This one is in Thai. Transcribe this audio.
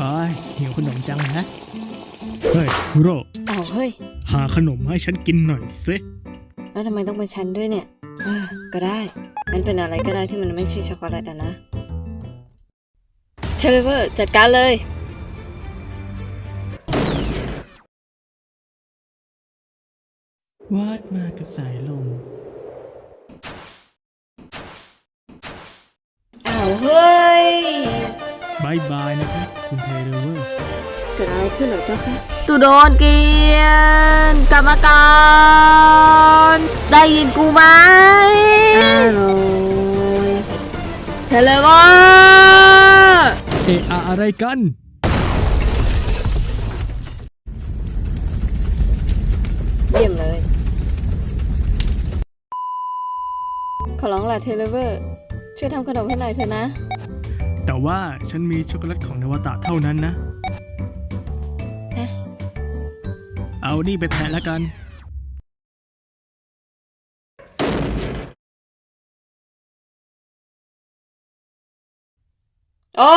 อ้ายหิวขนมจังนะเฮ้ยคุโร่อ้าวเฮ้ย หาขนมให้ฉันกินหน่อยสิแล้วทำไมต้องเป็นฉันด้วยเนี่ย เออ ก็ได้งั้นเป็นอะไรก็ได้ที่มันไม่ใช่ช็อกโกแลตอะนะ เทเลเวอร์จัดการเลย วาดมากับสายลม อ้าวเฮ้ย บายบายนะครับคุณเทเลเวอร์เกิดอะไรขึ้นเหรอเจ้าคะตูโดนเกลียนกรรมการได้ยินกูไหมอ้าวเทเลเวอร์เอะอะอะไรกัน เยี่ยมเลย ขอร้องล่ะเทเลเวอร์ช่วยทำขนมให้หน่อยเถอะนะ แต่ว่าฉันมีช็อกโกแลตของนวตะเท่านั้นนะฮะเอานี่ไปแทนแล้วกัน โอ้